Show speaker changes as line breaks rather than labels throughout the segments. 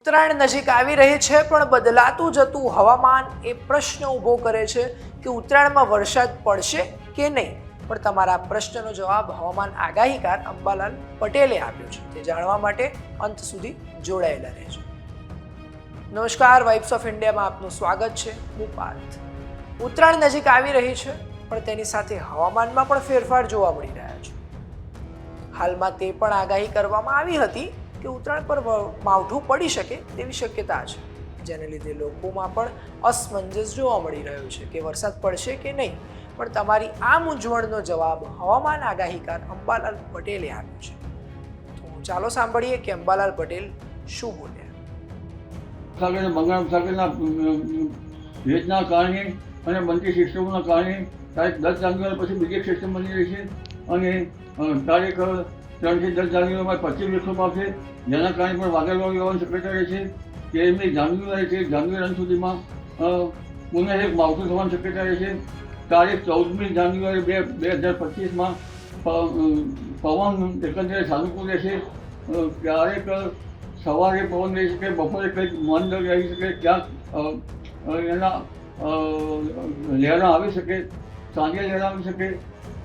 ઉત્તરાયણ નજીક આવી રહી છે, પણ બદલાતું જતું હવામાન એ પ્રશ્ન ઊભો કરે છે કે ઉત્તરાયણમાં વરસાદ પડશે કે નહીં? પણ તમારા પ્રશ્નનો જવાબ હવામાન આગાહીકાર અંબાલાલ પટેલે આપ્યો છે. તે જાણવા માટે અંત સુધી જોડાયેલા રહેજો. નમસ્કાર વાઇબ્સ ઓફ ઇન્ડિયામાં આપનું સ્વાગત છે. હું પાર્થ. ઉત્તરાયણ નજીક આવી રહી છે, પણ તેની સાથે હવામાનમાં પણ ફેરફાર જોવા મળી રહ્યા છે. હાલમાં તે પણ આગાહી કરવામાં આવી હતી કે ઉત્તરાયણ પર માવઠું પડી શકે તેવી શક્યતા છે. જેને લીધે લોકોમાં પણ અસમંજસ જોવા મળી રહ્યો છે કે વરસાદ પડશે કે નહીં. પણ તમારી આ મૂંઝવણનો જવાબ હવામાન આગાહીકાર અંબાલાલ પટેલે આપ્યો છે. તો ચાલો સાંભળીએ કે અંબાલાલ પટેલ શું બોલ્યા.
સાગર અને બંગાળ સાગરના ભેજના કારણે અને બનતી સિસ્ટમોના કારણે તારીખ દસ જાન્યુઆરી પછી બીજી સિસ્ટમ બની રહી છે. અને તારીખ ત્રણથી દસ જાન્યુઆરીમાં પચીસ વિક્ષોભ આવશે જેના કારણે પણ રહેવાની શક્યતા રહે છે. જાન્યુઆરીથી જાન્યુઆરી અંત સુધીમાં અ, પુનઃ એક માવઠું થવાની શક્યતા રહે છે. તારીખ ચૌદમી જાન્યુઆરી બે બે હજાર પચીસમાં પવન એકંદરે સાનુકૂળ રહેશે ક્યારેક સવારે પવન રહી શકે બપોરે કંઈક મંદ રહી શકે ક્યાંક એના લહેરા આવી શકે સાંજે લહેરા આવી શકે.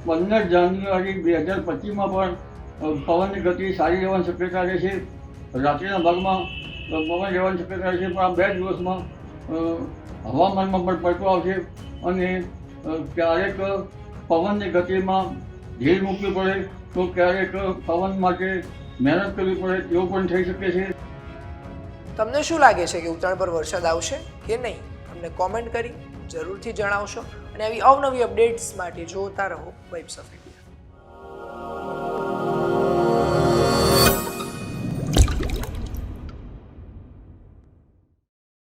પંદર જાન્યુઆરી બે હજાર પચીસમાં પણ પવનની ગતિ સારી રહેવાની શક્યતા રહેશે રાત્રિના ભાગમાં પવન રહેવાની શક્યતા રહેશે પણ આ બે દિવસમાં હવામાનમાં પણ પડતો આવશે અને ક્યારેક પવનની ગતિમાં ઢીલ મૂકવી પડે, તો ક્યારેક પવન માટે મહેનત કરવી પડે તેવું પણ થઈ શકે છે.
તમને શું લાગે છે કે ઉત્તરાયણ પર વરસાદ આવશે કે નહીં? અમને કોમેન્ટ કરી જરૂરથી જણાવશો અને આવી અવનવી અપડેટ્સ માટે જોતા રહો ઓફ ઇન્ડિયા